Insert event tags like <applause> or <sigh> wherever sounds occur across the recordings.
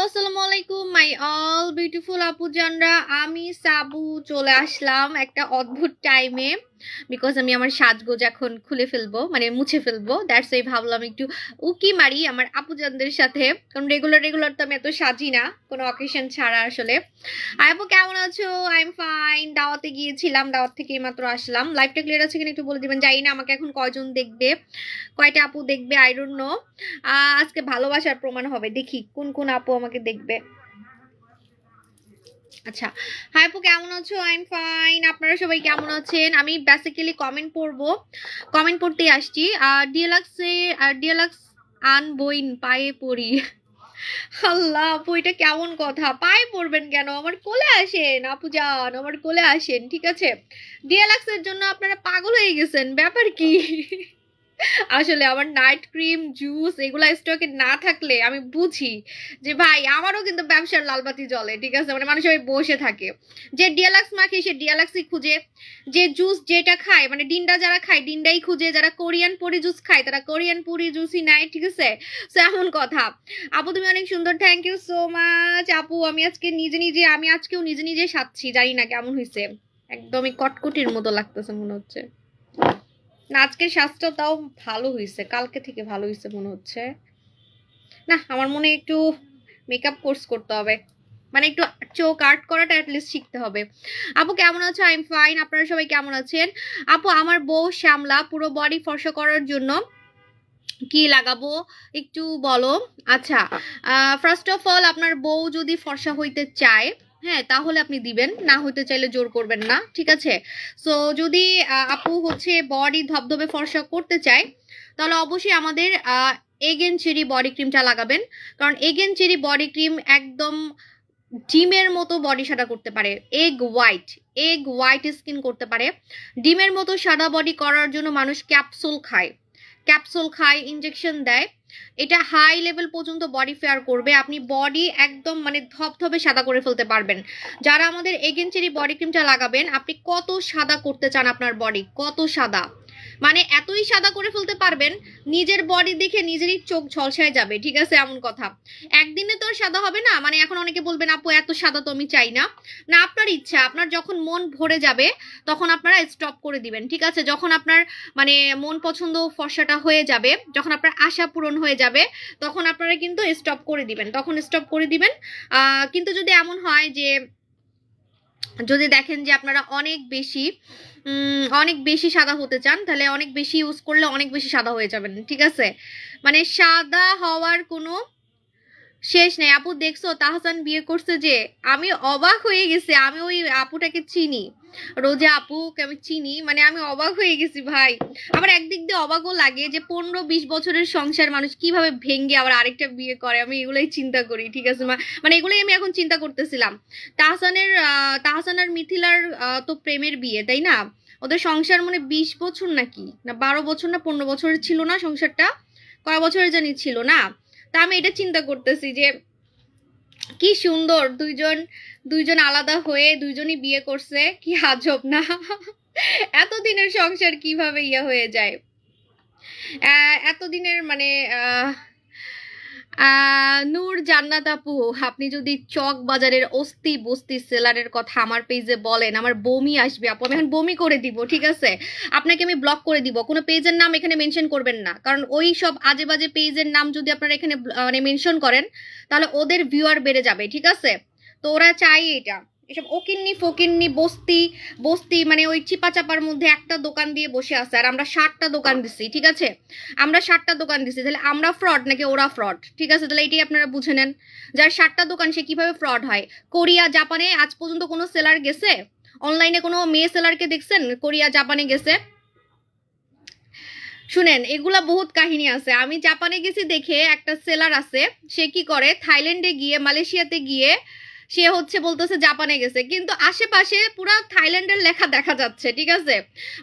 Hello আসসালামু আলাইকুম my all beautiful আপুজানরা। আমি সাবু চলে আসলাম একটা অদ্ভুত টাইমে বিকজ আমি আমার সাজগোজ এখন খুলে ফেলব মানে মুছে ফেলব। দ্যাটস এই ভাবলাম একটু উকি মারি আমার আপুজানদের সাথে। কারণ রেগুলার রেগুলার তো আমি এত সাজি না, কোনো অকেশন ছাড়া আসলে। আপু, কেমন আছো? আই এম ফাইন দাওয়াতে গিয়েছিলাম, দাওয়াত থেকে মাত্র আসলাম। লাইফটা ক্লিয়ার আছে কিনা একটু বলে দিবেন। জানি না, আমাকে এখন কয়জন দেখবে? কয়টা আপু দেখবে? আই নো আজকে ভালোবাসার প্রমাণ হবে। দেখি কোন কোন আপু আমাকে দেখবে। আচ্ছা হাই আপু কেমন আছো? আই এম ফাইন আপনারা সবাই কেমন আছেন? আমি বেসিক্যালি কমেন্ট পড়ব। কমেন্ট পড়তেই আসছি। আর ডিএলাক্সে ডিএলাক্স আন বইন পায়ে পড়ি। আল্লাহ আপু, এটা কেমন কথা? পায়ে পড়বেন কেন? আমার কোলে আসেন, আপু যান আমার কোলে আসেন, ঠিক আছে? ডিএলাক্সের জন্য আপনারা পাগল হয়ে গেছেন, ব্যাপার কি? আসলে আমার নাইট ক্রিম জুস এগুলা স্টকে না থাকলে আমি বুঝি যে ভাই, আমারও কিন্তু ব্যবসার লালবাতি জ্বলে, ঠিক আছে? মানে মানুষ ওই বসে থাকে। যে ডিয়ালাক্স মাখে সে ডিয়ালাক্সই খুঁজে, যে জুস যেটা খায় মানে ডিন্ডা যারা খায় ডিন্ডাই খুঁজে, যারা কোরিয়ান পুরি জুস খায়, তারা কোরিয়ান পুরি জুসই নেয়, ঠিক আছে? সো এমন কথা। আপু, তুমি অনেক সুন্দর থ্যাংক ইউ সো মাচ আপু, আমি আজকে নিজে নিজে, আমি আজকেও নিজে নিজে সাচ্ছি জানি না কেমন হয়েছে একদমই কটকটির মতো লাগতেছে মনে হচ্ছে। না, আজকের স্বাস্থ্য তাও ভালো হয়েছে কালকে থেকে ভালো হয়েছে মনে হচ্ছে। না, আমার মনে একটু মেকআপ কোর্স করতে হবে। মানে একটু চোখ আর্ট করাটা অ্যাটলিস্ট শিখতে হবে। আপু কেমন আছো? আই এম ফাইন আপনারা সবাই কেমন আছেন? আপু, আমার বউ শ্যামলা, পুরো বডি ফর্সা করার জন্য কি লাগাবো? একটু বলো। আচ্ছা ফার্স্ট অফ অল আপনার বউ যদি ফর্সা হইতে চায় হ্যাঁ তাহলে আপনি দিবেন। না হইতে চাইলে জোর করবেন না, ঠিক আছে? সো যদি আপু হচ্ছে বডি ধবধবে ফর্সা করতে চায়, তাহলে অবশ্যই আমাদের এগেন চেরি বডি ক্রিমটা লাগাবেন। কারণ এগেন চেরি বডি ক্রিম একদম ডিমের মতো বডি সাদা করতে পারে। Egg white egg white skin করতে পারে। ডিমের মতো সাদা বডি করার জন্য মানুষ ক্যাপসুল খায়। ক্যাপসুল খায় ইনজেকশন দেয়। এটা হাই লেভেল পর্যন্ত বডি ফেয়ার করবে। আপনি বডি একদম মানে ধপধপে সাদা করে ফেলতে পারবেন। যারা আমাদের এগেনচেরি বডি ক্রিমটা লাগাবেন, আপনি কত সাদা করতে চান আপনার বডি কত সাদা? মানে এতই সাদা করে ফেলতে পারবেন, নিজের বডি দেখে নিজেরই চোখ ঝলসায় যাবে, ঠিক আছে? এমন কথা। একদিনে তো আর সাদা হবে না মানে এখন অনেকে বলবেন, আপু, এত সাদা তো আমি চাই না। না, আপনার ইচ্ছা, আপনার যখন মন ভরে যাবে, তখন আপনারা স্টপ করে দিবেন, ঠিক আছে? যখন আপনার মানে মন পছন্দ ফর্সাটা হয়ে যাবে, যখন আপনার আশা পূরণ হয়ে যাবে, তখন আপনারা কিন্তু স্টপ করে দিবেন, তখন স্টপ করে দিবেন। কিন্তু যদি এমন হয় যে, যদি দেখেন যে আপনারা অনেক বেশি অনেক বেশি সাদা হতে চান, তাহলে অনেক বেশি ইউজ করলে অনেক বেশি সাদা হয়ে যাবেন, ঠিক আছে? মানে সাদা হওয়ার কোনো শেষ নেই। আপু দেখছ, তাহসান বিয়ে করছে যে, আমি অবাক হয়ে গেছি, আমি ওই আপুটাকে চিনি। রোজা আপুকে আমি চিনি মানে আমি অবাক হয়ে গেছি ভাই। আমার একদিক দিয়ে অবাকও লাগে যে পনেরো বিশ বছরের সংসার মানুষ কীভাবে ভেঙে আবার আরেকটা বিয়ে করে, আমি এগুলোই চিন্তা করি, ঠিক আছে মা- মানে এগুলোই আমি এখন চিন্তা করতেছিলাম। তাহসানের তাহসান আর মিথিলার তো প্রেমের বিয়ে, তাই না? ওদের সংসার মানে বিশ বছর নাকি? না, বারো বছর না, পনেরো বছরের ছিল না সংসারটা? কয় বছরের জানি ছিল না? তা আমি এটা চিন্তা করতেছি যে কি সুন্দর, দুইজন দুইজন আলাদা হয়ে দুইজনই বিয়ে করছে, কি আজব না? এতদিনের সংসার কীভাবে ইয়ে হয়ে যায়? এতদিনের মানে নূর, জান্নাত আপু, আপনি যদি চক বাজারের অস্থি বস্তি সেলারের কথা আমার পেজে বলেন, আমার বমি আসবে আপু, আমি এখন বমি করে দিব, ঠিক আছে? আপনাকে আমি ব্লক করে দিব, কোনো পেজের নাম এখানে মেনশন করবেন না, কারণ ওই সব আজে বাজে পেজের নাম যদি আপনারা এখানে মানে মেনশন করেন, তাহলে ওদের ভিউয়ার বেড়ে যাবে, ঠিক আছে? তো ওরা চাই এটা। এসব ওকিন্নি ফকিন্নি, বস্তি বস্তি মানে ওই চিপা চাপার মধ্যে একটা দোকান দিয়ে বসে আছে। আর আমরা ষাটটা দোকান দিছি, ঠিক আছে? আমরা ষাটটা দোকান দিছি, তাহলে আমরা ফ্রড নাকি ওরা ফ্রড ঠিক আছে? তাহলে এটাই আপনারা বুঝে নেন। যার ষাটটা দোকান, সে কীভাবে ফ্রড হয়? কোরিয়া, জাপানে আজ পর্যন্ত কোনো সেলার গেছে? অনলাইনে কোনো মেয়ে সেলারকে দেখছেন? কোরিয়া, জাপানে গেছে? শুনেন, এগুলা বহুত কাহিনী আছে। আমি জাপানে গেছি দেখে একটা সেলার আছে, সে কি করে? থাইল্যান্ডে গিয়ে, মালয়েশিয়াতে গিয়ে সে হচ্ছে বলতেছে জাপানে গেছে। কিন্তু আশেপাশে পুরো থাইল্যান্ডের লেখা দেখা যাচ্ছে, ঠিক আছে?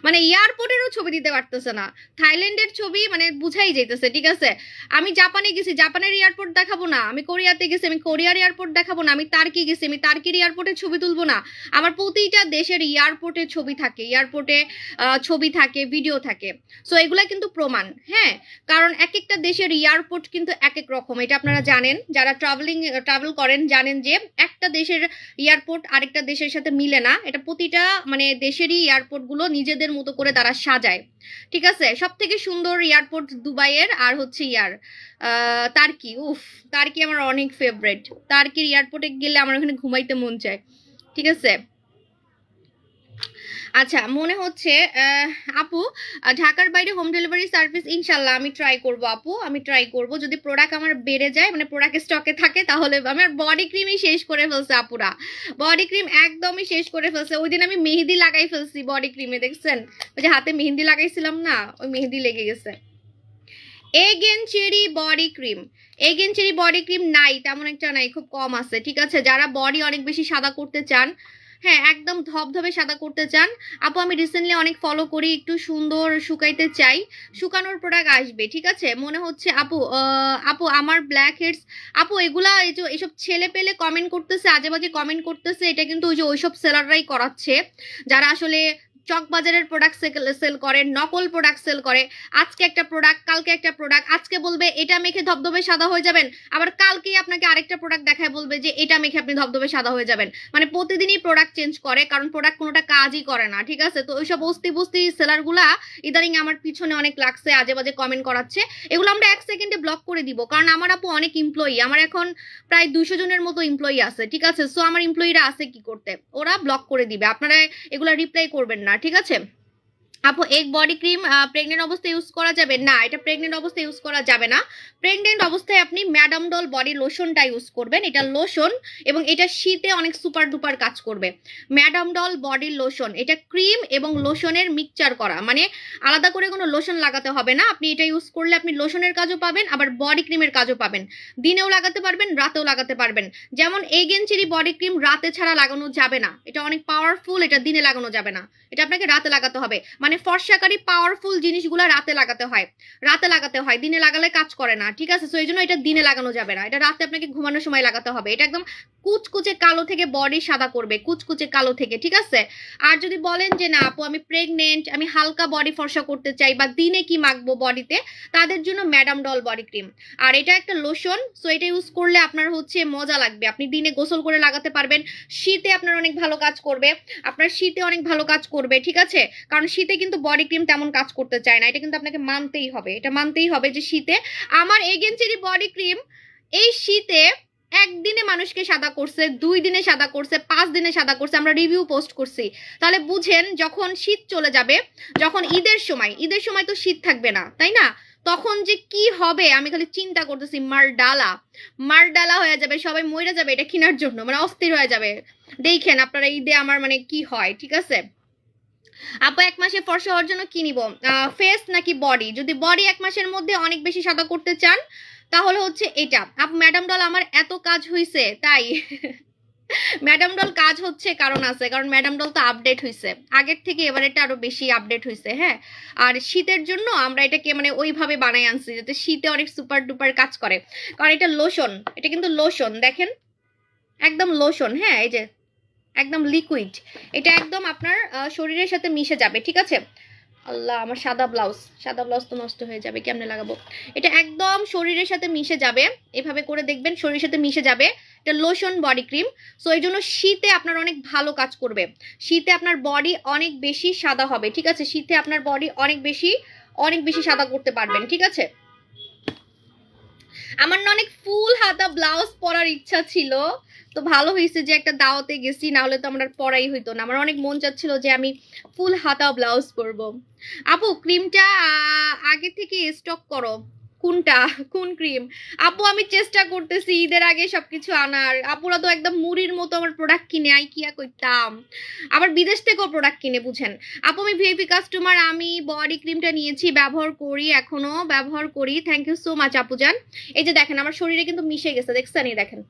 মানে এয়ারপোর্টেরও ছবি দিতে পারতেছে না। থাইল্যান্ডের ছবি মানে বুঝাই যাইতেছে, ঠিক আছে? আমি জাপানে গেছি, জাপানের এয়ারপোর্ট দেখাবো না। আমি কোরিয়াতে গেছি, আমি কোরিয়ার এয়ারপোর্ট দেখাবো না। আমি তার্কি গেছি, আমি তার্কির এয়ারপোর্টের ছবি তুলবো না। আমার প্রতিটা দেশের এয়ারপোর্টে ছবি থাকে, এয়ারপোর্টে ছবি থাকে, ভিডিও থাকে। সো এগুলা কিন্তু প্রমাণ হ্যাঁ? কারণ এক একটা দেশের এয়ারপোর্ট কিন্তু এক এক রকম। এটা আপনারা জানেন, যারা ট্রাভেলিং ট্রাভেল করেন জানেন যে একটা দেশের এয়ারপোর্ট আরেকটা দেশের সাথে মিলে না। এটা প্রতিটা মানে দেশেরই এয়ারপোর্টগুলো নিজেদের মতো করে তারা সাজায়। ঠিক আছে? সব থেকে সুন্দর এয়ারপোর্ট দুবাইয়ের আর হচ্ছে ইয়ার। তার্কি। উফ, তার্কি আমার অনেক ফেভারেট তার্কির এয়ারপোর্টে গেলে আমার ওখানে ঘুমাইতে মন চায়। ঠিক আছে? আচ্ছা মনে হচ্ছে আপু ঢাকার বাইরে হোম ডেলিভারি সার্ভিস ইনশাল্লাহ আমি ট্রাই করব, আপু, আমি ট্রাই করব। যদি প্রোডাক্ট আমার বেড়ে যায় মানে প্রোডাক্ট স্টকে থাকে, তাহলে আমার বডি ক্রিমই শেষ করে ফেলছে, আপুরা। বডি ক্রিম একদমই শেষ করে ফেলছে। ওই দিন আমি মেহেদি লাগাই ফেলছি বডি ক্রিমে দেখছেন? ওই যে হাতে মেহেদি লাগাইছিলাম না, ওই মেহেদি লেগে গেছে। Again cherry body cream again cherry body cream নাই, তেমন একটা নাই, খুব কম আছে, ঠিক আছে? যারা বডি অনেক বেশি সাদা করতে চান হ্যাঁ একদম ধবধবে সাদা করতে চান। আপু, আমি রিসেন্টলি অনেক ফলো করি, একটু সুন্দর শুকাইতে চাই। শুকানোর প্রোডাক্ট আসবে, ঠিক আছে? মনে হচ্ছে আপু আপু, আমার ব্ল্যাক হেডস আপু, এগুলা এই যে এইসব ছেলে পেলে কমেন্ট করতেছে আজে বাজে কমেন্ট করতেছে, এটা কিন্তু ওই যে ওইসব সেলাররাই করাচ্ছে। যারা আসলে চক বাজারের প্রোডাক্ট সেল করে, নকল প্রোডাক্ট সেল করে। আজকে একটা প্রোডাক্ট কালকে একটা প্রোডাক্ট আজকে বলবে এটা মেখে ধবধবে সাদা হয়ে যাবেন। আবার কালকেই আপনাকে আরেকটা প্রোডাক্ট দেখায় বলবে যে এটা মেখে আপনি ধবধবে সাদা হয়ে যাবেন। মানে প্রতিদিনই প্রোডাক্ট চেঞ্জ করে, কারণ প্রোডাক্ট কোনোটা কাজই করে না, ঠিক আছে? তো ওইসব বস্তি বস্তি সেলারগুলা ইদানিং আমার পিছনে অনেক লাগছে, আজে বাজে কমেন্ট করাচ্ছে। এগুলো আমরা এক সেকেন্ডে ব্লক করে দিব, কারণ আমার আপু অনেক এমপ্লয়ি আমার এখন প্রায় দুশো জনের মতো এমপ্লয়ি আছে, ঠিক আছে? সো আমার এমপ্লয়িরা আছে কি করতে? ওরা ব্লক করে দিবে। আপনারা এগুলো রিপ্লাই করবেন না ঠিক আছে? আপু এক বডি ক্রিম প্রেগনেন্ট অবস্থায় ইউজ করা যাবে? না, এটা প্রেগনেন্ট অবস্থায় ইউজ করা যাবে না। প্রেগনেন্ট অবস্থায় আপনি ম্যাডাম ডল বডি লোশনটা ইউজ করবেন। এটা লোশন এবং এটা শীতে অনেক সুপার ডুপার কাজ করবে। ম্যাডাম ডল বডি লোশন এটা ক্রিম এবং লোশনের মিক্সচার করা। মানে আলাদা করে কোনো লোশন লাগাতে হবে না। আপনি এটা ইউজ করলে আপনি লোশনের কাজও পাবেন, আবার বডি ক্রিমের কাজও পাবেন। দিনেও লাগাতে পারবেন, রাতেও লাগাতে পারবেন। যেমন এগেনচেরি বডি ক্রিম রাতে ছাড়া লাগানো যাবে না। এটা অনেক পাওয়ারফুল এটা দিনে লাগানো যাবে না। এটা আপনাকে রাতে লাগাতে হবে। মানে ফর্সাকারী পাওয়ারফুল জিনিসগুলো রাতে লাগাতে হয়। রাতে লাগাতে হয়, দিনে লাগালে কাজ করে না, ঠিক আছে? সো এই জন্য এটা দিনে লাগানো যাবে না। এটা রাতে আপনাকে ঘুমানোর সময় লাগাতে হবে। এটা একদম কুচকুচে কালো থেকে বডি সাদা করবে, কুচকুচে কালো থেকে, ঠিক আছে? আর যদি বলেন যে, না, আপু, আমি প্রেগনেন্ট আমি হালকা বডি ফর্সা করতে চাই বা দিনে কি মাখবো বডিতে তাদের জন্য ম্যাডাম ডল বডি ক্রিম আর এটা একটা লোশন সো এটা ইউজ করলে আপনার হচ্ছে মজা লাগবে। আপনি দিনে গোসল করে লাগাতে পারবেন। শীতে আপনার অনেক ভালো কাজ করবে। আপনার শীতে অনেক ভালো কাজ করবে, ঠিক আছে? কারণ শীতে কিন্তু বডি ক্রিম তেমন কাজ করতে চায় না। এটা কিন্তু আপনাকে মানতেই হবে। এটা মানতেই হবে যে শীতে আমার এগেন্সিরি বডি ক্রিম এই শীতে একদিনে মানুষকে সাদা করছে, দুই দিনে সাদা করছে, পাঁচ দিনে সাদা করছে, আমরা রিভিউ পোস্ট করছি। তাহলে বুঝেন, যখন শীত চলে যাবে, যখন ঈদের সময় ঈদের সময় তো শীত থাকবে না, তাই না? তখন যে কি হবে, আমি খালি চিন্তা করতেছি, মারডালা মারডালা হয়ে যাবে, সবাই মরে যাবে এটা কেনার জন্য মানে অস্থির হয়ে যাবে। দেখেন আপনারা ঈদে আমার মানে কি হয়, ঠিক আছে? আপু এক মাসে ফর্সা হওয়ার জন্য কি নিব? ফেস নাকি বডি যদি বডি এক মাসের মধ্যে অনেক বেশি সাদা করতে চান, তাহলে হচ্ছে এটা। আপু ম্যাডাম ডল আমার এত কাজ হইছে, তাই। <laughs> ম্যাডাম ডল কাজ হচ্ছে, কারণ আছে। কারণ ম্যাডাম ডল তো আপডেট হয়েছে আগের থেকে এবার এটা আরও বেশি আপডেট হয়েছে হ্যাঁ? আর শীতের জন্য আমরা এটাকে মানে ওইভাবে বানাই আনছি, যাতে শীতে অনেক সুপার ডুপার কাজ করে। কারণ এটা লোশন এটা কিন্তু লোশন দেখেন? একদম লোশন হ্যাঁ? এই যে একদম লিকুইড এটা একদম আপনার শরীরের সাথে মিশে যাবে, ঠিক আছে? আল্লাহ, আমার সাদা ব্লাউজ সাদা ব্লাউজ তো নষ্ট হয়ে যাবে, কেমনে লাগাবো? এটা একদম শরীরের সাথে মিশে যাবে, এভাবে করে দেখবেন শরীরের সাথে মিশে যাবে। এটা লোশন বডি ক্রিম সো এই জন্য শীতে আপনার অনেক ভালো কাজ করবে। শীতে আপনার বডি অনেক বেশি সাদা হবে, ঠিক আছে? শীতে আপনার বডি অনেক বেশি অনেক বেশি সাদা করতে পারবেন, ঠিক আছে? আমার না অনেক ফুল হাতা ব্লাউজ পরার ইচ্ছা ছিল। তো ভালো হয়েছে যে একটা দাওয়াতে গেছি না হলে তো আমার পরাই হইতো না। আমার অনেক মন চাচ্ছিল যে আমি ফুল হাতা ব্লাউজ পরবো। আপু ক্রিমটা আগে থেকে স্টক করো। কোনটা? কোন ক্রিম আপু, আমি চেষ্টা করতেছি ঈদের আগে সবকিছু আনার। আপুরা তো একদম মুড়ির মতো আমার প্রোডাক্ট কিনে আই কিয়া কইতাম। আবার বিদেশ থেকেও প্রোডাক্ট কিনে, বুঝেন? আপু, আমি ভিআইপি কাস্টমার আমি বডি ক্রিমটা নিয়েছি, ব্যবহার করি, এখনও ব্যবহার করি। থ্যাংক ইউ সো মাচ আপু জান এই যে দেখেন, আমার শরীরে কিন্তু মিশে গেছে, দেখছেন? এই দেখেন।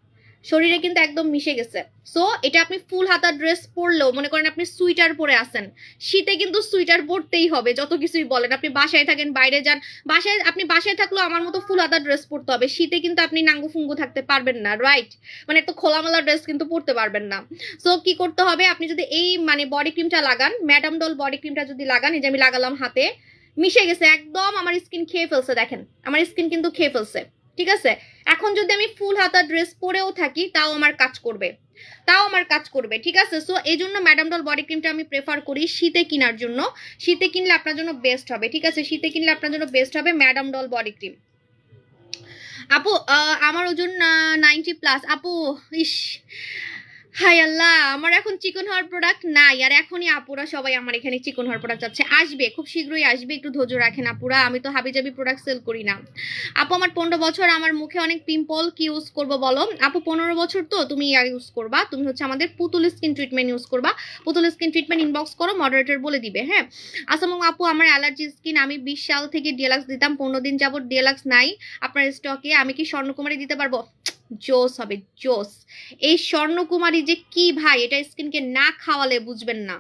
শরীরে কিন্তু একদম মিশে গেছে। সো এটা আপনি ফুল হাতা ড্রেস পরলেও, মনে করেন আপনি সুইটার পরে আসেন শীতে কিন্তু সুইটার পরতেই হবে, যত কিছুই বলেন। আপনি বাসায় থাকেন, বাইরে যান, বাসায়, আপনি বাসায় থাকলেও আমার মতো ফুল হাতা ড্রেস পরতে হবে। শীতে কিন্তু আপনি নাঙ্গু ফুঙ্গু থাকতে পারবেন না রাইট মানে একটা খোলামেলা ড্রেস কিন্তু পরতে পারবেন না। সো কি করতে হবে? আপনি যদি এই মানে বডি ক্রিমটা লাগান ম্যাডাম ডল বডি ক্রিমটা যদি লাগান, এই যে আমি লাগালাম হাতে, মিশে গেছে, একদম আমার স্কিন খেয়ে ফেলছে, দেখেন। আমার স্কিন কিন্তু খেয়ে ফেলছে। ঠিক আছে? এখন যদি আমি ফুল হাতা ড্রেস পরেও থাকি, তাও আমার কাজ করবে। তাও আমার কাজ করবে, ঠিক আছে? সো এই জন্য ম্যাডাম ডল বডি ক্রিমটা আমি প্রেফার করি শীতে কেনার জন্য। শীতে কিনলে আপনার জন্য বেস্ট হবে, ঠিক আছে? শীতে কিনলে আপনার জন্য বেস্ট হবে ম্যাডাম ডল বডি ক্রিম আপু আমার ওজন নাইনটি প্লাস আপু, ইস হাই আল্লাহ, আমার এখন চিকন হওয়ার প্রোডাক্ট নাই। আর এখনই আপুরা সবাই আমার এখানে চিকন হওয়ার প্রোডাক্ট আছে আসবে, খুব শীঘ্রই আসবে, একটু ধৈর্য রাখেন আপুরা। আমি তো হাবিজাবি প্রোডাক্ট সেল করি না। আপু, আমার পনেরো বছর, আমার মুখে অনেক পিম্পল কি ইউজ করব বলো? আপু, পনেরো বছর তো, তুমি ইউজ করবা। তুমি হচ্ছে আমাদের পুতুল স্কিন ট্রিটমেন্ট ইউজ করবা। পুতুল স্কিন ট্রিটমেন্ট ইনবক্স করো মডারেটর বলে দিবে হ্যাঁ? আসসালামু আপু, আমার অ্যালার্জি স্কিন আমি বিশ সাল থেকে ডিএলাক্স দিতাম, পনেরো দিন যাবত ডিএলাক্স নাই। আপনার স্টকে আমি কি স্বর্ণকুমারী দিতে পারব? জোস হবে, জোস। এই স্বর্ণকুমারী যে কি ভাই, এটা স্কিনকে না খাওয়ালে বুঝবেন না।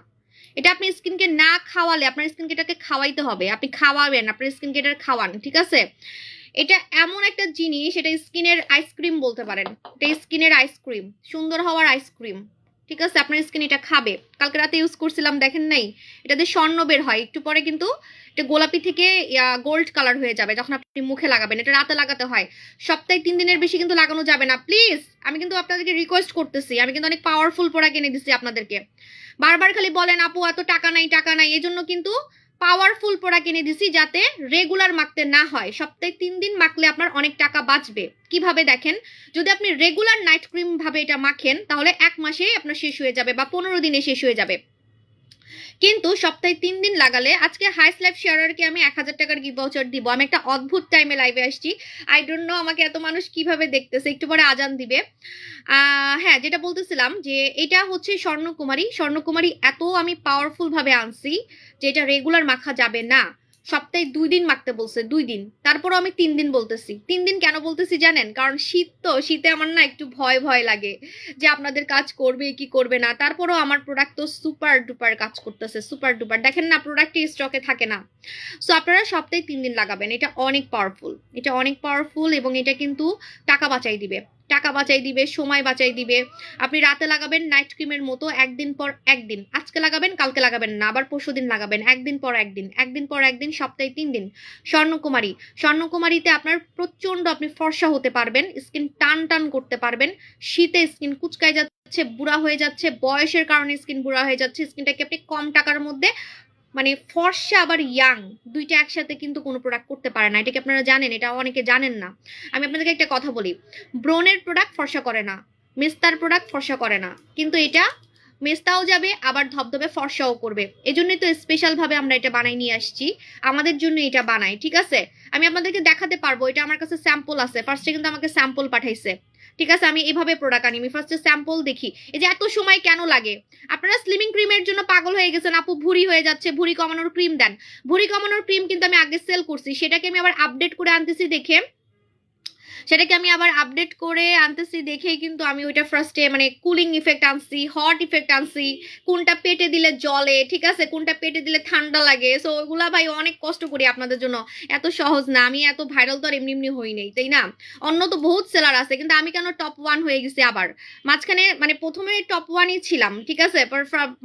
এটা আপনি স্কিনকে না খাওয়ালে, আপনার স্কিনকে এটাকে খাওয়াইতে হবে। আপনি খাওয়াবেন, আপনার স্কিনকে এটা খাওয়ান, ঠিক আছে? এটা এমন একটা জিনিস, এটা স্কিনের আইসক্রিম বলতে পারেন। এটা স্কিনের আইসক্রিম সুন্দর হওয়ার আইসক্রিম ঠিক আছে, আপনার স্কিন এটা খাবে। কালকে রাতে ইউজ করছিলাম, দেখেন নাই? এটাতে স্বর্ণ বের হয়। একটু পরে কিন্তু এটা গোলাপি থেকে গোল্ড কালার হয়ে যাবে, যখন আপনি মুখে লাগাবেন। এটা রাতে লাগাতে হয়। সপ্তাহে তিন দিনের বেশি কিন্তু লাগানো যাবে না। প্লিজ আমি কিন্তু আপনাদেরকে রিকোয়েস্ট করতেছি। আমি কিন্তু অনেক পাওয়ারফুল প্রোডাক্ট এনে দিচ্ছি আপনাদেরকে। বারবার খালি বলেন, আপু, এত টাকা নাই টাকা নাই। এই জন্য কিন্তু পাওয়ারফুল পোড়া কিনে দিছি যাতে রেগুলার মাখতে না হয়। সপ্তাহে তিন দিন মাখলে আপনার অনেক টাকা বাঁচবে। কীভাবে দেখেন? যদি আপনি রেগুলার নাইট ক্রিম ভাবে এটা মাখেন, তাহলে এক মাসেই আপনার শেষ হয়ে যাবে বা পনেরো দিনে শেষ হয়ে যাবে। কিন্তু সপ্তাহে তিন দিন লাগালে আজকে হাই স্ল্যাব শেয়ারারকে আমি এক হাজার টাকার গিভ ভাউচার দিব। আমি একটা অদ্ভুত টাইমে লাইভে আসছি। আই ডোন্ট নো আমাকে এত মানুষ কীভাবে দেখতেছে, একটু পরে আজান দিবে। হ্যাঁ যেটা বলতেছিলাম যে এটা হচ্ছে স্বর্ণকুমারী। স্বর্ণকুমারী এত আমি পাওয়ারফুল ভাবে আনছি যে এটা রেগুলার মাখা যাবে না। সপ্তাহে দুই দিন মাখতে বলছে, দুই দিন। তারপরও আমি তিন দিন বলতেছি। তিন দিন কেন বলতেছি জানেন? কারণ শীত তো, শীতে আমার না একটু ভয় ভয় লাগে যে আপনাদের কাজ করবে কি করবে না। তারপরও আমার প্রোডাক্ট তো সুপার ডুপার কাজ করতেছে সুপার ডুপার দেখেন না প্রোডাক্টটি স্টকে থাকে না। সো আপনারা সপ্তাহে তিন দিন লাগাবেন। এটা অনেক পাওয়ারফুল এটা অনেক পাওয়ারফুল এবং এটা কিন্তু টাকা বাঁচাই দিবে। টাকা বাঁচাই দিবে, সময় বাঁচাই দিবে। আপনি রাতে লাগাবেন নাইট ক্রিমের মতো, একদিন পর একদিন। আজকে লাগাবেন, কালকে লাগাবেন না, আবার পরশু দিন লাগাবেন, একদিন পর একদিন একদিন পর একদিন, সপ্তাহে তিন দিন। স্বর্ণকুমারী, স্বর্ণকুমারীতে আপনার প্রচণ্ড আপনি ফর্সা হতে পারবেন স্কিন টান টান করতে পারবেন। শীতে স্কিন কুচকায় যাচ্ছে, বুড়া হয়ে যাচ্ছে, বয়সের কারণে স্কিন বুড়া হয়ে যাচ্ছে স্কিনটাকে আপনি কম টাকার মধ্যে মানে ফর্সা আবার ইয়াং দুইটা একসাথে কিন্তু কোনো প্রোডাক্ট করতে পারে না। এটা কি আপনারা জানেন? এটা অনেকে জানেন না। আমি আপনাদেরকে একটা কথা বলি, ব্রনের প্রোডাক্ট ফর্সা করে না, মেস্তার প্রোডাক্ট ফর্সা করে না। কিন্তু এটা মেস্তাও যাবে, আবার ধবধবে ফর্সাও করবে। এজন্যই তো স্পেশালভাবে আমরা এটা বানাই নিয়ে আসছি। আমাদের জন্য এটা বানাই ঠিক আছে? আমি আপনাদেরকে দেখাতে পারব, এটা আমার কাছে স্যাম্পল আছে। ফার্স্টে কিন্তু আমাকে স্যাম্পল পাঠাইছে। ঠিক আছে, আমি এভাবে প্রোডাক্ট আনি। আমি ফার্স্টে স্যাম্পল দেখি, এই যে এত সময় কেন লাগে? আপনারা স্লিমিং ক্রিমের জন্য পাগল হয়ে গেছেন, আপু ভুঁড়ি হয়ে যাচ্ছে, ভুড়ি কমানোর ক্রিম দেন। ভুঁড়ি কমানোর ক্রিম কিন্তু আমি আগে সেল করছি, সেটাকে আমি আবার আপডেট করে আনতেছি দেখে। সেটাকে আমি আবার আপডেট করে আনতেছি, দেখেই কিন্তু আমি ওইটা ফার্স্টে মানে কুলিং ইফেক্ট আনছি হট ইফেক্ট আনছি, কোনটা পেটে দিলে জলে ঠিক আছে? কোনটা পেটে দিলে ঠান্ডা লাগে? সো ওগুলা ভাই অনেক কষ্ট করি আপনাদের জন্য। এত সহজ না, আমি এত ভাইরাল তো আর এমনি এমনি হই নাই, তাই না? অন্য তো বহুত সেলার আছে, কিন্তু আমি কেন টপ ওয়ান হয়ে গেছি আবার? মাঝখানে মানে প্রথমে টপ ওয়ানই ছিলাম, ঠিক আছে?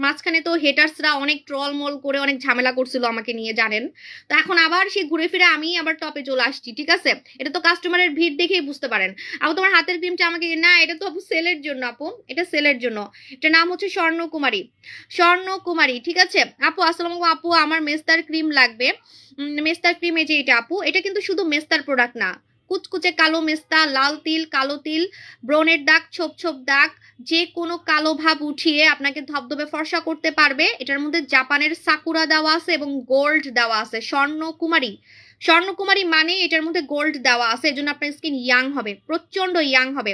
মাঝখানে তো হেটার্সরা অনেক ট্রল মল করে অনেক ঝামেলা করছিল আমাকে নিয়ে, জানেন? তো এখন আবার সে ঘুরে ফিরে আমি আবার টপে চলে আসছি, ঠিক আছে? এটা তো কাস্টমারের ভিড় দেখেই বুঝতে পারেন। আপু তোমার হাতের ক্রিমটা আমাকে না, এটা তো আপু সেলের জন্য আপু, এটা সেলের জন্য। এটা নাম হচ্ছে স্বর্ণকুমারী। স্বর্ণকুমারী, ঠিক আছে? আপু আলাইকুম আপু, আমার মেস্তার ক্রিম লাগবে। মেস্তার ক্রিম এই যে এটা আপু, এটা কিন্তু শুধু মেস্তার প্রোডাক্ট না। কুচকুচে কালো মেস্তা, লাল তিল, কালো তিল ব্রনের দাগ, ছোপ ছোপ দাগ, যে কোনো কালো ভাব উঠিয়ে আপনাকে ধবধবে ফর্সা করতে পারবে। এটার মধ্যে জাপানের সাকুরা দেওয়া আছে এবং গোল্ড দেওয়া আছে। স্বর্ণকুমারী স্বর্ণকুমারী মানে এটার মধ্যে গোল্ড দেওয়া আছে, এজন্য আপনার স্কিন ইয়াং হবে প্রচণ্ড ইয়াং হবে।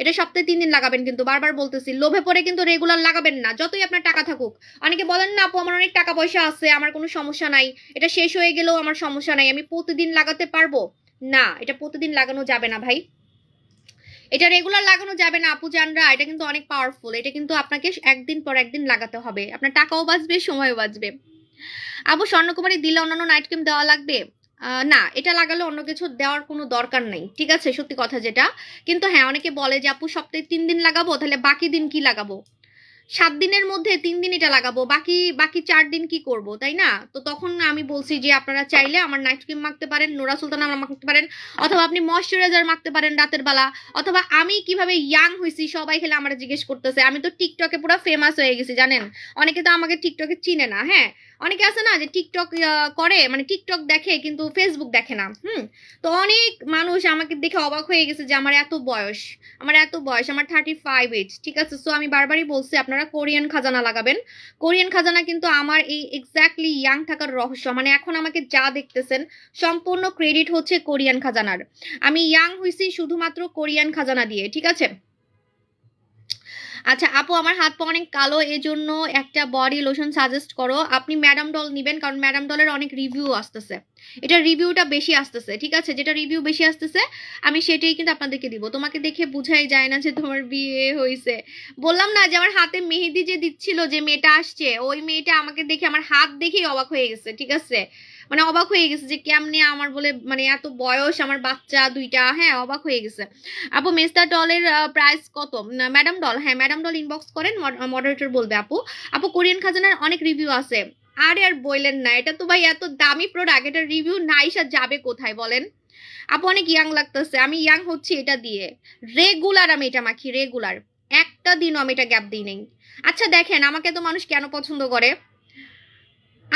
এটা সপ্তাহে তিন দিন লাগাবেন কিন্তু, বারবার বলতেছি, লোভে পড়ে কিন্তু রেগুলার লাগাবেন না, যতই আপনার টাকা থাকুক। অনেকে বলেন, না আপু, আমার অনেক টাকা পয়সা আছে, আমার কোনো সমস্যা নাই, এটা শেষ হয়ে গেলেও আমার সমস্যা নাই, আমি প্রতিদিন লাগাতে পারব? না, এটা প্রতিদিন লাগানো যাবে না ভাই। এটা রেগুলার লাগানো যাবে না, আপু জানরা এটা কিন্তু অনেক পাওয়ারফুল এটা কিন্তু আপনাকে একদিন পর একদিন লাগাতে হবে। আপনার টাকাও বাঁচবে, সময়ও বাঁচবে। আপু, স্বর্ণকুমারী দিলে অন্যান্য নাইট ক্রিম দেওয়া লাগবে? না, এটা লাগালে অন্য কিছু দেওয়ার কোনো দরকার নেই। ঠিক আছে? সত্যি কথা যেটা। কিন্তু হ্যাঁ অনেকে বলে যে, আপু, সপ্তাহে তিন দিন লাগাবো, তাহলে বাকি দিন কি লাগাবো? সাত দিনের মধ্যে তিন দিন এটা লাগাবো, বাকি বাকি চার দিন কি করব, তাই না? তো তখন আমি বলছি যে, আপনারা চাইলে আমার নাইট ক্রিম মাখতে পারেন, নোরা সুলতান আমার মাখতে পারেন, অথবা আপনি ময়শ্চারাইজার মাখতে পারেন রাতের বেলা, অথবা আমি কীভাবে ইয়াং হয়েছি সবাই খেলে আমার জিজ্ঞেস করতেছে। আমি তো টিকটকে পুরো ফেমাস হয়ে গেছি, জানেন? অনেকে তো আমাকে টিকটকে চিনে না হ্যাঁ? অনেকে আছে না যে টিকটক করে মানে টিকটক দেখে কিন্তু ফেসবুক দেখে না, হুম? তো অনেক মানুষ আমাকে দেখে অবাক হয়ে গেছে যে আমার এত বয়স, আমার এত বয়স, আমার থার্টি ফাইভ এজ ঠিক আছে? সো আমি বারবারই বলছি, আপনারা কোরিয়ান খাজানা লাগাবেন। কোরিয়ান খাজানা কিন্তু আমার এই এক্স্যাক্টলি ইয়াং থাকার রহস্য মানে এখন আমাকে যা দেখতেছেন, সম্পূর্ণ ক্রেডিট হচ্ছে কোরিয়ান খাজানার। আমি ইয়াং হইছি শুধুমাত্র কোরিয়ান খাজানা দিয়ে, ঠিক আছে? আচ্ছা আপু, আমার হাত পা অনেক কালো, এজন্য একটা বডি লোশন সাজেস্ট করো। আপনি ম্যাডাম ডল নেবেন, কারণ ম্যাডাম ডলের অনেক রিভিউ আসতেছে। এটা রিভিউটা বেশি আসতেছে, ঠিক আছে? যেটা রিভিউ বেশি আসতেছে, আমি সেটাই কিন্তু আপনাদেরকে দিব। তোমাকে দেখে বুঝাই যায় না যে তোমার বিয়ে হয়েছে বললাম না যে আমার হাতে মেহেদি যে দিচ্ছিল যে মেয়েটা আসছে, ওই মেয়েটা আমাকে দেখে, আমার হাত দেখেই অবাক হয়ে গেছে, ঠিক আছে? মানে অবাক হয়ে গেছে যে কেমনে আমার বলে মানে এত বয়স আমার বাচ্চা দুইটা হ্যাঁ অবাক হয়ে গেছে। আপু মেস্তা ডলের প্রাইস কত? ম্যাডাম ডল হ্যাঁ ম্যাডাম ডল ইনবক্স করেন মডারেটর বলবে আপু। আপু, কোরিয়ান খাজানার অনেক রিভিউ আছে। আরে আর বললেন না, এটা তো ভাই এত দামি প্রোডাক্ট এটার রিভিউ নাইসা যাবে কোথায় বলেন? আপু, অনেক ইয়াং লাগতেছে, আমি ইয়াং হচ্ছি এটা দিয়ে। রেগুলার আমি এটা মাখি রেগুলার একটা দিনও আমি এটা গ্যাপ দিই নেই। আচ্ছা দেখেন, আমাকে তো মানুষ কেন পছন্দ করে?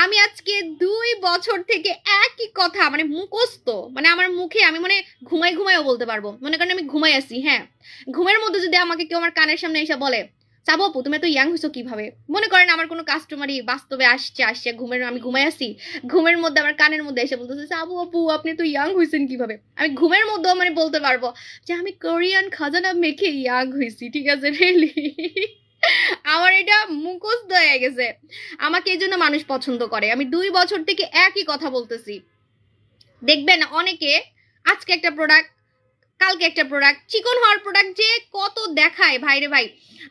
আমি আজকে দুই বছর থেকে একই কথা মানে মুখস্থ মানে আমার মুখে আমি মানে ঘুমাই ঘুমাইও বলতে পারব। মনে করেন আমি ঘুমাই আছি হ্যাঁ। ঘুমের মধ্যে যদি আমাকে কেউ আমার কানের সামনে এসে বলে, সাবু আপু, তুমি তো ইয়াং হইছো কীভাবে? মনে করেন আমার কোনো কাস্টমারই বাস্তবে আসছে আসছে, ঘুমের, আমি ঘুমাই আছি। ঘুমের মধ্যে, আমার কানের মধ্যে এসে বলতেছে, সাবু আপু, আপনি তো ইয়াং হয়েছেন কীভাবে? আমি ঘুমের মধ্যেও মানে বলতে পারব যে, আমি কোরিয়ান খাজানা মেখে ইয়াং হয়েছি ঠিক আছে রিয়েলি আমার এটা মুখস্থ হয়ে গেছে। আমাকে এই জন্য মানুষ পছন্দ করে। আমি দুই বছর থেকে একই কথা বলতেছি। দেখবেন অনেকে আজকে একটা প্রোডাক্ট কালকে একটা প্রোডাক্ট চিকন হওয়ার প্রোডাক্ট যে কত দেখায়। ভাইরে ভাই,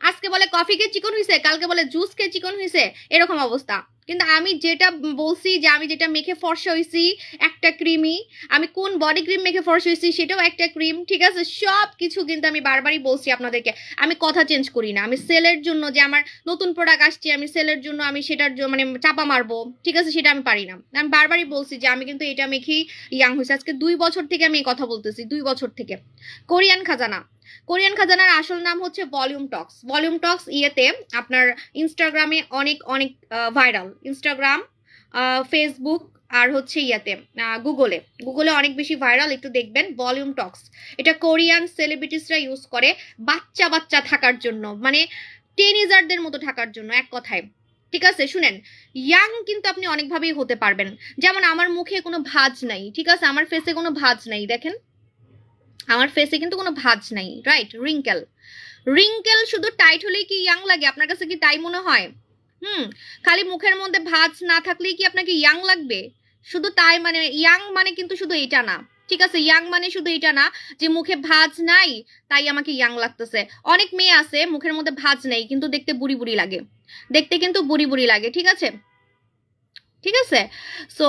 আজকে বলে কফি খেয়ে চিকন হয়েছে কালকে বলে জুস খেয়ে চিকন হয়েছে এরকম অবস্থা। কিন্তু আমি যেটা বলছি যে আমি যেটা মেখে ফর্সা হয়েছি একটা ক্রিমই আমি কোন বডি ক্রিম মেখে ফর্সা হয়েছি সেটাও একটা ক্রিম ঠিক আছে? সব কিছু কিন্তু আমি বারবারই বলছি আপনাদেরকে। আমি কথা চেঞ্জ করি না। আমি সেলের জন্য যে আমার নতুন প্রোডাক্ট আসছে, আমি সেলের জন্য আমি সেটার মানে চাপা মারবো, ঠিক আছে? সেটা আমি পারি না। আমি বারবারই বলছি যে আমি কিন্তু এটা মেখেই ইয়াং হয়েছে আজকে দুই বছর থেকে আমি এই কথা বলতেছি, দুই বছর থেকে। কোরিয়ান খাজানা। কোরিয়ান খাজানার আসল নাম হচ্ছে ভলিউম টক্স ভলিউম টক্স ইয়েতে আপনার ইনস্টাগ্রামে অনেক অনেক ভাইরাল ইনস্টাগ্রাম ফেসবুক আর হচ্ছে ইয়াতে গুগলে গুগলে অনেক বেশি ভাইরাল একটু দেখবেন ভলিউম টক্স এটা কোরিয়ান সেলিব্রিটিসরা ইউজ করে বাচ্চা বাচ্চা থাকার জন্য মানে টেনিজারদের মতো থাকার জন্য, এক কথায়। ঠিক আছে, শুনেন ইয়াং কিন্তু আপনি অনেকভাবেই হতে পারবেন। যেমন আমার মুখে কোনো ভাজ নাই, ঠিক আছে? আমার ফেসে কোনো ভাজ নাই, দেখেন। আমার ফেসে কিন্তু কোনো ভাজ নাই রাইট রিঙ্কেল রিঙ্কেল শুধু টাইট হলেই কি ইয়াং লাগে? আপনার কাছে কি তাই মনে হয়? হুম, খালি মুখের মধ্যে ভাজ না থাকলেই কি আপনাকে ইয়াং লাগবে? শুধু তাই মানে ইয়াং মানে কিন্তু শুধু এটা না, ঠিক আছে? ইয়াং মানে শুধু এটা না যে মুখে ভাজ নাই, তাই আমাকে ইয়াং লাগতেছে। অনেক মেয়ে আছে, মুখের মধ্যে ভাজ নেই, কিন্তু দেখতে বুড়ি বুড়ি লাগে। দেখতে কিন্তু বুড়ি বুড়ি লাগে, ঠিক আছে? ঠিক আছে? সো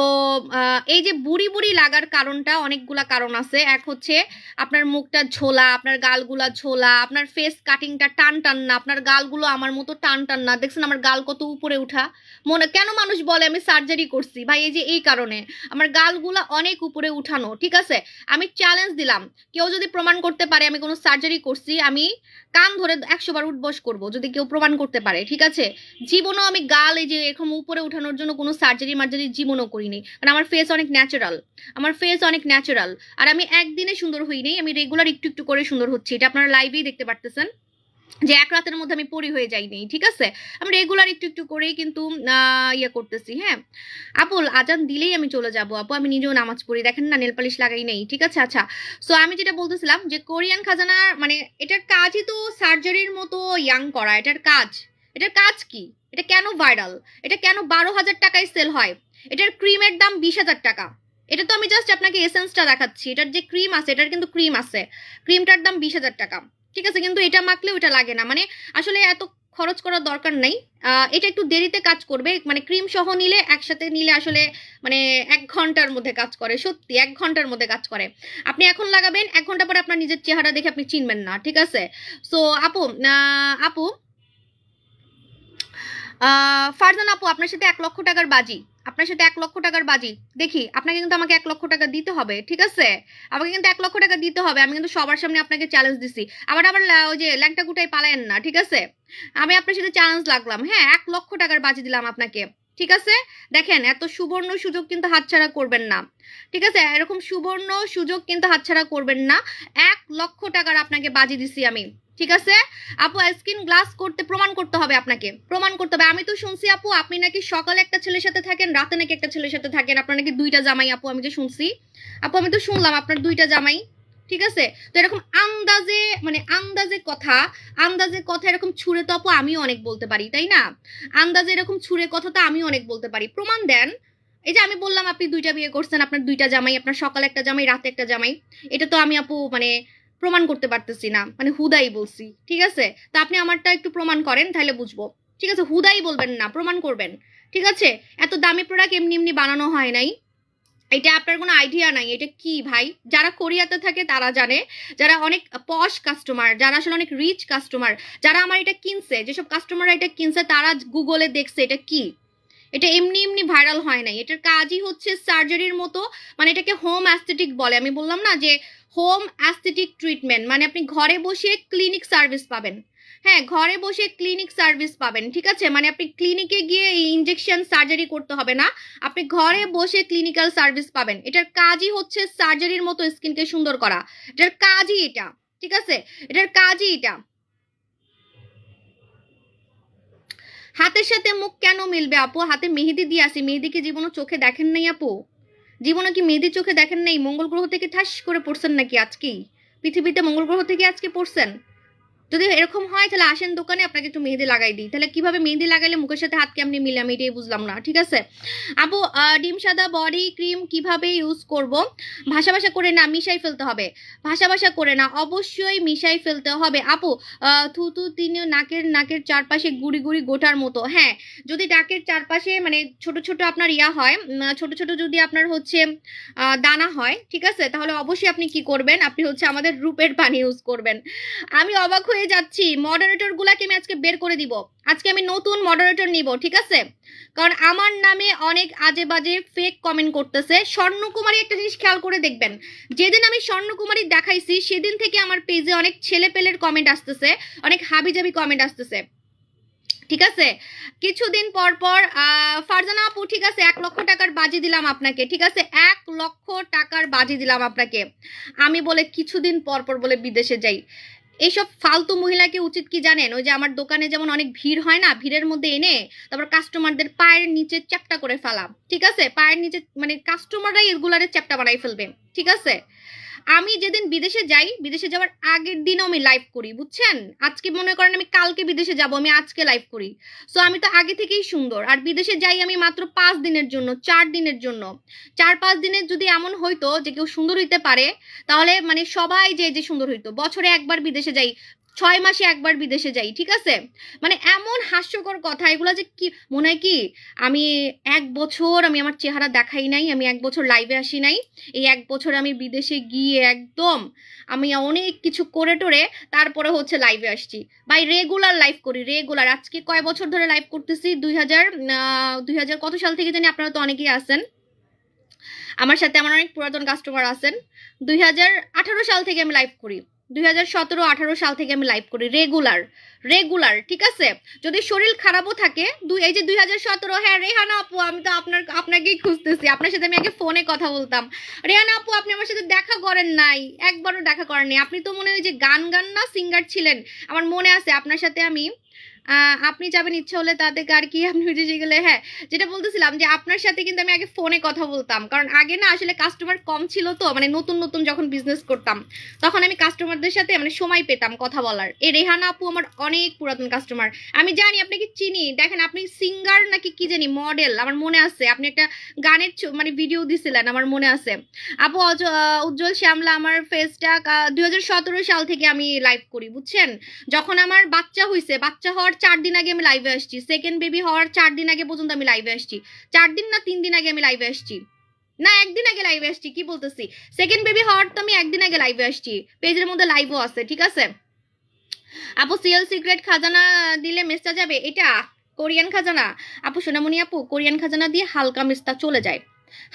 এই যে বুড়ি বুড়ি লাগার কারণটা অনেকগুলা কারণ আছে। এক হচ্ছে আপনার মুখটা ঝোলা, আপনার গালগুলা ঝোলা, আপনার ফেস কাটিংটা টান টান না, আপনার গালগুলো আমার মতো টান টান না। দেখছেন আমার গাল কত উপরে উঠা? মনে, কেন মানুষ বলে আমি সার্জারি করছি? ভাই, এই যে এই কারণে। আমার গালগুলা অনেক উপরে উঠানো, ঠিক আছে? আমি চ্যালেঞ্জ দিলাম। কেউ যদি প্রমাণ করতে পারে আমি কোনো সার্জারি করছি, আমি কান ধরে একশো বার উঠবস করব, যদি কেউ প্রমাণ করতে পারে, ঠিক আছে? জীবনও আমি গাল, এই যে এরকম উপরে উঠানোর জন্য কোনো সার্জারি মার্জারি জীবনও করিনি। কারণ আমার ফেস অনেক ন্যাচারাল আমার ফেস অনেক ন্যাচারাল আর আমি একদিনে সুন্দর হইনি আমি রেগুলার একটু একটু করে সুন্দর হচ্ছি। এটা আপনারা লাইভেই দেখতে পারতেছেন। যে এক রাতের মধ্যে আমি পরি হয়ে যাইনি, ঠিক আছে? আমি রেগুলার একটু একটু করেই কিন্তু ইয়ে করতেছি হ্যাঁ? আপুল আজান দিলেই আমি চলে যাব। আপু, আমি নিজেও নামাজ পড়ি। দেখেন না নেল পালিশ লাগাই নেই, ঠিক আছে? আচ্ছা সো আমি যেটা বলতেছিলাম যে কোরিয়ান খাজানার মানে এটার কাজই তো সার্জারির মতো ইয়াং করা, এটার কাজ। এটার কাজ কি? এটা কেন ভাইরাল এটা কেন বারো হাজার টাকায় সেল হয়? এটার ক্রিমের দাম বিশ হাজার টাকা। এটা তো আমি জাস্ট আপনাকে এসেন্সটা দেখাচ্ছি। এটার যে ক্রিম আছে, এটার কিন্তু ক্রিম আছে। ক্রিমটার দাম বিশ হাজার টাকা। ঠিক আছে, কিন্তু এটা মাখলে ওটা লাগে না। মানে আসলে এত খরচ করার দরকার নেই। এটা একটু দেরিতে কাজ করবে। মানে ক্রিম সহ নিলে, একসাথে নিলে আসলে মানে এক ঘণ্টার মধ্যে কাজ করে। সত্যি, এক ঘণ্টার মধ্যে কাজ করে। আপনি এখন লাগাবেন, এক ঘণ্টা পরে আপনার নিজের চেহারা দেখে আপনি চিনবেন না, ঠিক আছে? সো আপু আপু ফারজান আপু, আপনার সাথে এক লক্ষ টাকার বাজি। আপনার সাথে এক লক্ষ টাকার বাজি। দেখি, আপনাকে কিন্তু আমাকে এক লক্ষ টাকা দিতে হবে, ঠিক আছে? আমাকে কিন্তু এক লক্ষ টাকা দিতে হবে, আমি কিন্তু সবার সামনে আপনাকে চ্যালেঞ্জ দিছি। আবার আবার ওই যে ল্যাংটা গুটাই পালায়েন না, ঠিক আছে? আমি আপনার সাথে চ্যালেঞ্জ লাগলাম। হ্যাঁ এক লক্ষ টাকার বাজি দিলাম আপনাকে, ঠিক আছে? দেখেন, এত সুবর্ণ সুযোগ কিন্তু হাতছাড়া করবেন না। ঠিক আছে? এরকম সুবর্ণ সুযোগ কিন্তু হাতছাড়া করবেন না। এক লক্ষ টাকার আপনাকে বাজি দিছি আমি। ঠিক আছে? আপু স্কিন গ্লাস করতে, প্রমাণ করতে হবে আপনাকে। প্রমাণ করতে হবে। আমি তো শুনছি আপু, আপনি নাকি সকালে একটা ছেলের সাথে থাকেন, রাতে নাকি একটা ছেলের সাথে থাকেন। আপনার নাকি দুইটা জামাই আপু, আমি যে শুনছি। আপু, আমি তো শুনলাম আপনার দুইটা জামাই। ঠিক আছে? তো এরকম আন্দাজে মানে আন্দাজে কথা আন্দাজে কথা এরকম ছুঁড়ে তো আপু আমিও অনেক বলতে পারি, তাই না? আন্দাজে এরকম ছুঁড়ে কথা তো আমিও অনেক বলতে পারি। প্রমাণ দেন। এই যে আমি বললাম আপনি দুইটা বিয়ে করছেন, আপনার দুইটা জামাই, আপনার সকালে একটা জামাই, রাতে একটা জামাই। এটা তো আমি আপু মানে প্রমাণ করতে পারতেছি না। মানে হুদাই বলছি, ঠিক আছে? তা আপনি আমারটা একটু প্রমাণ করেন, তাহলে বুঝব। ঠিক আছে? হুদাই বলবেন না, প্রমাণ করবেন। ঠিক আছে? এত দামি প্রোডাক্ট এমনি এমনি বানানো হয় নাই। এটা আপনার কোনো আইডিয়া নাই, এটা কি ভাই? যারা কোরিয়াতে থাকে তারা জানে। যারা অনেক পশ কাস্টমার যারা আসলে অনেক রিচ কাস্টমার যারা আমার এটা কিনছে, যেসব কাস্টমাররা এটা কিনছে, তারা গুগলে দেখছে এটা কি? এটা এমনি এমনি ভাইরাল হয় নাই। এটার কাজই হচ্ছে সার্জারির মতো মানে এটাকে হোম অ্যাস্থেটিক বলে। আমি বললাম না যে হোম অ্যাস্থেটিক ট্রিটমেন্ট মানে আপনি ঘরে বসে ক্লিনিক সার্ভিস পাবেন। হ্যাঁ ঘরে বসে ক্লিনিক সার্ভিস পাবেন, ঠিক আছে? মানে আপনি ক্লিনিকে গিয়ে এই ইঞ্জেকশন সার্জারি করতে হবে না। আপনি ঘরে বসে ক্লিনিক্যাল সার্ভিস পাবেন। এটার কাজই হচ্ছে সার্জারির মতো স্কিনকে সুন্দর করা। এটার কাজই এটা, ঠিক আছে? এটার কাজই এটা। হাতের সাথে মুখ কেন মিলবে আপু? হাতে মেহেদি দিয়ে আসি। মেহেদিকে জীবনও চোখে দেখেন নাই আপু? জীবনে কি মেহেদি চোখে দেখেন নাই? মঙ্গল গ্রহ থেকে ঠাস করে পড়ছেন নাকি আজকেই? পৃথিবীতে মঙ্গল গ্রহ থেকে আজকে পড়ছেন? যদি এরকম হয়, তাহলে আসেন দোকানে, আপনাকে একটু মেহেদি লাগাই দিই। তাহলে কীভাবে মেহেদি লাগাইলে মুখের সাথে হাত কেমনি মিলে? আমি এটাই বুঝলাম না, ঠিক আছে? আপু ডিম সাদা বডি ক্রিম কীভাবে ইউজ করব? ভাষা ভাষা করে না, মিশাই ফেলতে হবে। ভাষা ভাষা করে না, অবশ্যই মিশাই ফেলতে হবে। আপু থুতু তিনি নাকের নাকের চারপাশে গুড়ি গুড়ি গোটার মতো। হ্যাঁ যদি নাকের চারপাশে মানে ছোট ছোট আপনার ইয়া হয় ছোট ছোট যদি আপনার হচ্ছে দানা হয়, ঠিক আছে? তাহলে অবশ্যই আপনি কি করবেন? আপনি হচ্ছে আমাদের রূপের পানি ইউজ করবেন। আমি অবাক হয়ে যাচ্ছি মডারেটর গুলাকে আমি আজকে বের করে দিব। আজকে আমি নতুন মডারেটর নিব, ঠিক আছে? কারণ আমার নামে অনেক আজে বাজে ফেক কমেন্ট করতেছে। স্বর্ণকুমারী একটা জিনিস খেয়াল করে দেখবেন। যেদিন আমি স্বর্ণকুমারী দেখাইছি, সেদিন থেকে আমার পেজে অনেক ছেলে পেলের কমেন্ট আসতেছে, অনেক হাবিজাবি কমেন্ট আসতেছে। ঠিক আছে? কিছুদিন পর পর ফারজানা আপু, ঠিক আছে, এক লক্ষ টাকার বাজি দিলাম আপনাকে, ঠিক আছে? এক লক্ষ টাকার বাজি দিলাম আপনাকে। আমি বলে কিছুদিন পর পর বলে বিদেশে যাই। এইসব ফালতু মহিলাকে উচিত কি জানেন? ওই যে আমার দোকানে যেমন অনেক ভিড় হয় না, ভিড়ের মধ্যে এনে তারপর কাস্টমারদের পায়ের নিচে চ্যাপটা করে ফেলা ঠিক আছে? পায়ের নিচে মানে কাস্টমাররাই এগুলারে চ্যাপটা বানাই ফেলবে, ঠিক আছে? আমি যেদিন বিদেশে যাই, বিদেশে যাওয়ার আগের দিনও আমি লাইভ করি, বুঝছেন? আজকে মনে করেন আমি কালকে বিদেশে যাব, আমি আজকে লাইভ করি। সো আমি তো আগে থেকেই সুন্দর। আর বিদেশে যাই আমি মাত্র পাঁচ দিনের জন্য, চার দিনের জন্য। চার, পাঁচ দিনের যদি এমন হইতো যে কেউ সুন্দর হইতে পারে, তাহলে মানে সবাই যে যে সুন্দর হইতো, বছরে একবার বিদেশে যাই ছয় মাসে একবার বিদেশে যাই, ঠিক আছে? মানে এমন হাস্যকর কথা, এগুলো যে কি, মনে হয় কি, আমি এক বছর আমি আমার চেহারা দেখাই নাই, আমি এক বছর লাইভে আসি নাই, এই এক বছর আমি বিদেশে গিয়ে একদম আমি অনেক কিছু করে টোরে তারপরে হচ্ছে লাইভে আসছি। ভাই রেগুলার লাইভ করি রেগুলার আজকে কয় বছর ধরে লাইভ করতেছি? দুই হাজার দুই হাজার কত সাল থেকে জানি আপনারা তো অনেকেই আছেন। আমার সাথে আমার অনেক পুরাতন কাস্টমার আছেন। দুই হাজার আঠারো সাল থেকে আমি লাইভ করি। দুই হাজার সতেরো আঠারো সাল থেকে আমি লাইভ করি রেগুলার রেগুলার ঠিক আছে? যদি শরীর খারাপও থাকে, দুই, এই যে দুই হাজার সতেরো হ্যাঁ রেহানা আপু, আমি তো আপনার, আপনাকেই খুঁজতেছি। আপনার সাথে আমি আগে ফোনে কথা বলতাম। রেহানা আপু, আপনি আমার সাথে দেখা করেন নাই, একবারও দেখা করেন নাই আপনি তো মনে হয় যে গান গান না সিঙ্গার ছিলেন। আমার মনে আছে, আপনার সাথে আমি আপনি যাবেন ইচ্ছা হলে তাদেরকে আর কি আপনি গেলে হ্যাঁ যেটা বলতেছিলাম যে আপনার সাথে কিন্তু আমি আগে ফোনে কথা বলতাম। কারণ আগে না আসলে কাস্টমার কম ছিল তো মানে নতুন নতুন যখন বিজনেস করতাম, তখন আমি কাস্টমারদের সাথে মানে সময় পেতাম কথা বলার। এই রেহানা আপু আমার অনেক পুরাতন কাস্টমার আমি জানি আপনাকে চিনি? দেখেন, আপনি সিঙ্গার নাকি কি জানি মডেল আমার মনে আছে। আপনি একটা গানের মানে ভিডিও দিছিলেন, আমার মনে আছে। আপু উজ্জ্বল শ্যামলা আমার ফেসটা দুই হাজার সতেরো সাল থেকে আমি লাইভ করি, বুঝছেন? যখন আমার বাচ্চা হয়েছে বাচ্চা হওয়ার চার দিন আগে আমি লাইভে আসছি। সেকেন্ড বেবি হওয়ার চার দিন আগে পর্যন্ত আমি লাইভে আসছি। চার দিন না তিন দিন আগে আমি লাইভে আসছি? না, একদিন আগে লাইভে আসছি, কি বলতেছি? সেকেন্ড বেবি হওয়ার তো আমি একদিন আগে লাইভে আসছি। পেজের মধ্যে লাইভও আছে, ঠিক আছে? আপু সিএল সিক্রেট খাজানা দিলে মেসটা যাবে? এটা কোরিয়ান খাজানা? আপু, সোনামণি আপু, কোরিয়ান খাজানা দিয়ে হালকা মেস্তা চলে যায়।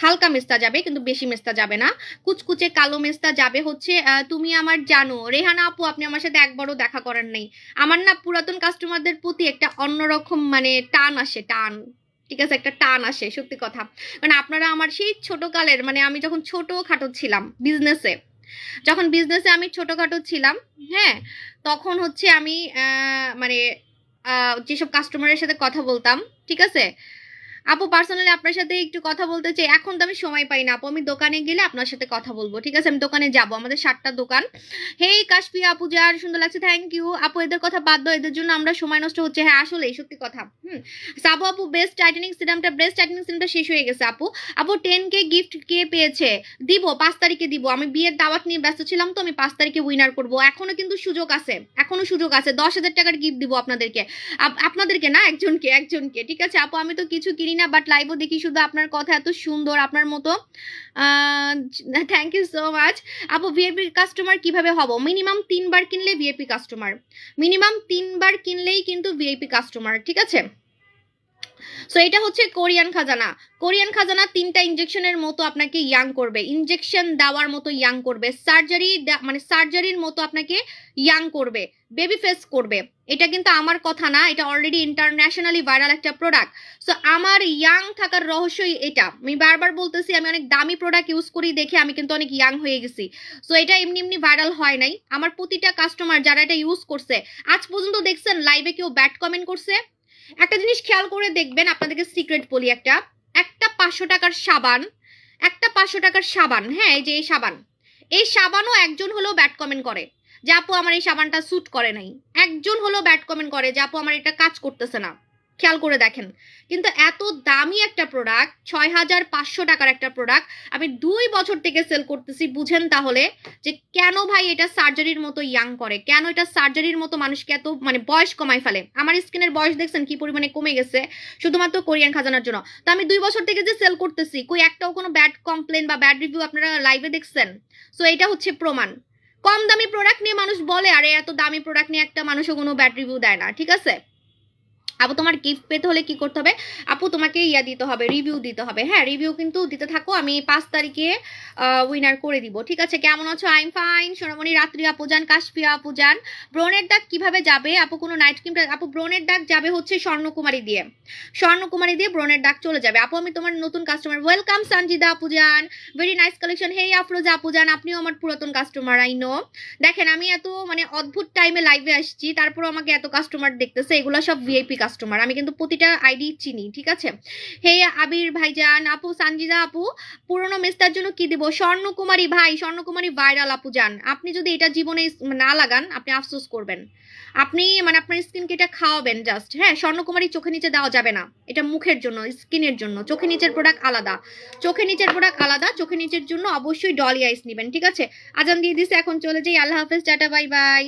হালকা মেস্তা যাবে, কিন্তু বেশি মেস্তা যাবে না। কুচকুচে কালো মেস্তা যাবে হচ্ছে তুমি আমার জানো, রেহানা আপু, আপনি আমার সাথে একবারও দেখা করেন নাই। আমার না পুরাতন কাস্টমারদের প্রতি একটা অন্যরকম মানে টান আসে, টান। ঠিক আছে? একটা টান আসে, সত্যি কথা। মানে আপনারা আমার সেই ছোটকালের মানে আমি যখন ছোট খাটো ছিলাম বিজনেসে যখন বিজনেসে আমি ছোটখাটো ছিলাম হ্যাঁ তখন হচ্ছে আমি মানে যেসব কাস্টমারের সাথে কথা বলতাম, ঠিক আছে? আপু পার্সোনালি আপনার সাথে একটু কথা বলতে চাই। এখন তো আমি সময় পাই না আপু। আমি দোকানে গেলে আপনার সাথে কথা বলব, ঠিক আছে? আমি দোকানে যাব, আমাদের সাতটা দোকান। হেই কাশফি আপু, যার সুন্দর লাগছে থ্যাংক ইউ আপু, এদের কথা বাদ দাও, এদের জন্য আমরা সময় নষ্ট হচ্ছে। হ্যাঁ আসলে এই সত্যি কথা। হুম। সাবু আপু বেস্ট টাইটেনিং সিরামটা বেস্ট টাইটেনিং সিরামটা শেষ হয়ে গেছে আপু। আপু টেন কে গিফট কে পেয়েছে? দিব, পাঁচ তারিখে দিব। আমি বিয়ের দাওয়াত নিয়ে ব্যস্ত ছিলাম তো, আমি পাঁচ তারিখে উইনার করব। এখনও কিন্তু সুযোগ আছে, এখনও সুযোগ আছে। দশ হাজার টাকার গিফট দিব আপনাদেরকে। আপ- আপনাদেরকে না, একজনকে একজনকে, ঠিক আছে? আপু, আমি তো কিছু কিনি না বাট লাইভও দেখি শুধু আপনার কথা এত সুন্দর, আপনার মতো। থ্যাংক ইউ সো মাচ আপু ভিআইপি কাস্টমার কীভাবে হব? মিনিমাম তিনবার কিনলে ভিআইপি কাস্টমার মিনিমাম তিনবার কিনলেই কিন্তু ভিআইপি কাস্টমার ঠিক আছে? সো এটা হচ্ছে কোরিয়ান খাজানা। কোরিয়ান খাজানা তিনটা ইনজেকশনের মতো আপনাকে ইয়াং করবে। ইনজেকশন দেওয়ার মতো ইয়াং করবে। সার্জারি মানে সার্জারির মতো আপনাকে ইয়াং করবে। বেবি ফেস করবে। এটা কিন্তু আমার কথা না, এটা অলরেডি ইন্টারন্যাশনালি ভাইরাল একটা প্রোডাক্ট সো আমার ইয়াং থাকার রহস্যই এটা। আমি বারবার বলতেছি, আমি অনেক দামি প্রোডাক্ট ইউজ করি দেখে আমি কিন্তু অনেক ইয়াং হয়ে গেছি। সো এটা এমনি এমনি ভাইরাল হয় নাই। আমার প্রতিটা কাস্টমার যারা এটা ইউজ করছে, আজ পর্যন্ত দেখছেন লাইভে কেউ ব্যাড কমেন্ট করছে? একটা জিনিস খেয়াল করে দেখবেন, আপনাদেরকে সিক্রেট বলি একটা। একটা পাঁচশো টাকার সাবান, একটা পাঁচশো টাকার সাবান হ্যাঁ এই যে এই সাবান। এই সাবানও একজন হলেও ব্যাড কমেন্ট করে। যে আপু আমার এই সাবানটা স্যুট করে নাই। একজন হলেও ব্যাড কমেন্ট করে যে আপু আমার এটা কাজ করতেছে না। খেয়াল করে দেখেন। কিন্তু এত দামি একটা প্রোডাক্ট ছয় হাজার পাঁচশো টাকার একটা প্রোডাক্ট আমি দুই বছর থেকে সেল করতেছি, বুঝেন তাহলে যে কেন ভাই এটা সার্জারির মতো ইয়াং করে? কেন এটা সার্জারির মতো মানুষকে এত মানে বয়স কমায় ফেলে? আমার স্কিনের বয়স দেখছেন কি পরিমাণে কমে গেছে? শুধুমাত্র কোরিয়ান খাজানার জন্য। তো আমি দুই বছর থেকে যে সেল করতেছি, কই একটাও কোনো ব্যাড কমপ্লেন বা ব্যাড রিভিউ আপনারা লাইভে দেখছেন? সো এটা হচ্ছে প্রমাণ। কম দামি প্রোডাক্ট নিয়ে মানুষ বলে, আরে এত দামি প্রোডাক্ট নিয়ে একটা মানুষও কোনো ব্যাড রিভিউ দেয় না, ঠিক আছে? আপু, তোমার গিফট পেতে হলে কি করতে হবে? আপু, তোমাকে ইয়া দিতে হবে রিভিউ দিতে হবে। হ্যাঁ রিভিউ কিন্তু দিতে থাকো, আমি পাঁচ তারিখে উইনার করে দিব। ঠিক আছে, কেমন আছো? আইম ফাইন সোনামণি, রাত্রি, আপু যান কাশফিয়া আপু যান। ব্রণের দাগ কীভাবে যাবে? আপু, কোনো নাইট ক্রিমটা আপু, ব্রণের দাগ যাবে হচ্ছে স্বর্ণকুমারী দিয়ে। স্বর্ণকুমারী দিয়ে ব্রণের দাগ চলে যাবে। আপু, আমি তোমার নতুন কাস্টমার ওয়েলকাম সঞ্জিদা আপু যান। Very nice collection hey Afroza আপু যান, আপনিও আমার পুরাতন কাস্টমার আই নো দেখেন, আমি এত মানে অদ্ভুত টাইমে লাইভে আসছি তারপর আমাকে এত কাস্টমার দেখতেছে, এগুলো সব ভিআইপি কাস্টমার আমি কিন্তু প্রতিটা আইডি চিনি, ঠিক আছে? হে আবির ভাইজান, আপু সানজিদা আপু, পুরনো মেস্তার জন্য কি দিব? স্বর্ণকুমারী ভাই, স্বর্ণকুমারী ভাইরাল আপু যান আপনি যদি এটা জীবনে না লাগান, আপনি আফসোস করবেন। আপনি মানে আপনার স্কিনকে এটা খাওয়াবেন জাস্ট হ্যাঁ? স্বর্ণকুমারী চোখে নিচে দেওয়া যাবে না, এটা মুখের জন্য স্কিনের জন্য চোখে নিচের প্রোডাক্ট আলাদা। চোখে নিচের প্রোডাক্ট আলাদা চোখে নিচের জন্য অবশ্যই ডলি আইস নেবেন, ঠিক আছে? আজান দিয়ে দিছে, এখন চলে যাই, আল্লাহ হাফেজ, টাটা বাই বাই